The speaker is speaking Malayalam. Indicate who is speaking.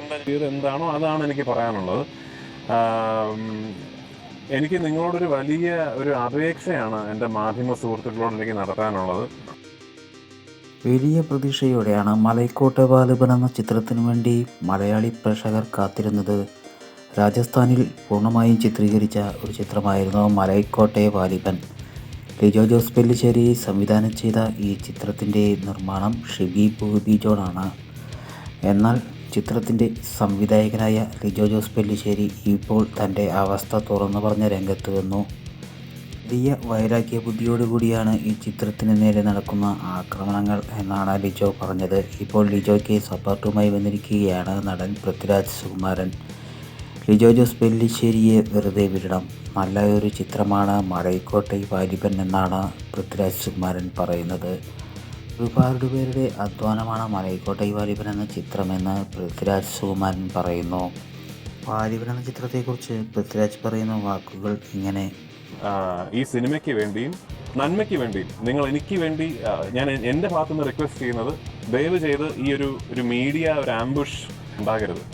Speaker 1: എന്താ ചെയ്തത് എന്താണോ അതാണ് എനിക്ക് പറയാനുള്ളത്. എനിക്ക് നിങ്ങളോടൊരു വലിയ ഒരു അപേക്ഷയാണ് എന്റെ മാധ്യമ സുഹൃത്തുക്കളോട് എനിക്ക് നടത്താനുള്ളത്.
Speaker 2: വലിയ പ്രതീക്ഷയോടെയാണ് മലൈക്കോട്ടെ വാലിബൻ എന്ന ചിത്രത്തിനു വേണ്ടി മലയാളി പ്രേക്ഷകർ കാത്തിരുന്നത്. രാജസ്ഥാനിൽ പൂർണമായും ചിത്രീകരിച്ച ഒരു ചിത്രമായിരുന്നു മലൈക്കോട്ടെ വാലിബൻ ലിജോ ജോസ് പെല്ലിശ്ശേരി സംവിധാനം ചെയ്ത ഈ ചിത്രത്തിന്റെ നിർമ്മാണം ഷിബി ബോബി ജോണാണ്. എന്നാൽ ചിത്രത്തിന്റെ സംവിധായകനായ ലിജോ ജോസ് പെല്ലിശ്ശേരി ഇപ്പോൾ തന്റെ അവസ്ഥ തുറന്നു പറഞ്ഞ രംഗത്ത് വന്നു. വലിയ വൈരാഗ്യ ബുദ്ധിയോടുകൂടിയാണ് ഈ ചിത്രത്തിന് നേരെ നടക്കുന്ന ആക്രമണങ്ങൾ എന്നാണ് ലിജോ പറഞ്ഞത്. ഇപ്പോൾ ലിജോയ്ക്ക് സപ്പോർട്ടുമായി വന്നിരിക്കുകയാണ് നടൻ പൃഥ്വിരാജ് സുകുമാരൻ. ലിജോ ജോസ് പെല്ലിശ്ശേരിയെ വെറുതെ വിടണം. നല്ല ഒരു ചിത്രമാണ് മഴൈക്കോട്ടെ വാലിബൻ എന്നാണ് പൃഥ്വിരാജ് സുകുമാരൻ പറയുന്നത്. ഒരുപാട് പേരുടെ അധ്വാനമാണ് മലൈക്കോട്ടെ വാലിബൻ എന്ന ചിത്രമെന്ന് പൃഥ്വിരാജ് സുകുമാരൻ പറയുന്നു. വാലിബൻ എന്ന ചിത്രത്തെക്കുറിച്ച് പൃഥ്വിരാജ് പറയുന്ന വാക്കുകൾ ഇങ്ങനെ.
Speaker 1: ഈ സിനിമയ്ക്ക് വേണ്ടിയും നന്മയ്ക്ക് വേണ്ടിയും നിങ്ങൾ എനിക്ക് വേണ്ടി ഞാൻ എന്റെ ഭാഗത്തുനിന്ന് റിക്വസ്റ്റ് ചെയ്യുന്നത് ദയവ് ചെയ്ത് ഈ ഒരു ഒരു മീഡിയ ഒരു ആംബുഷ് ഉണ്ടാകരുത്.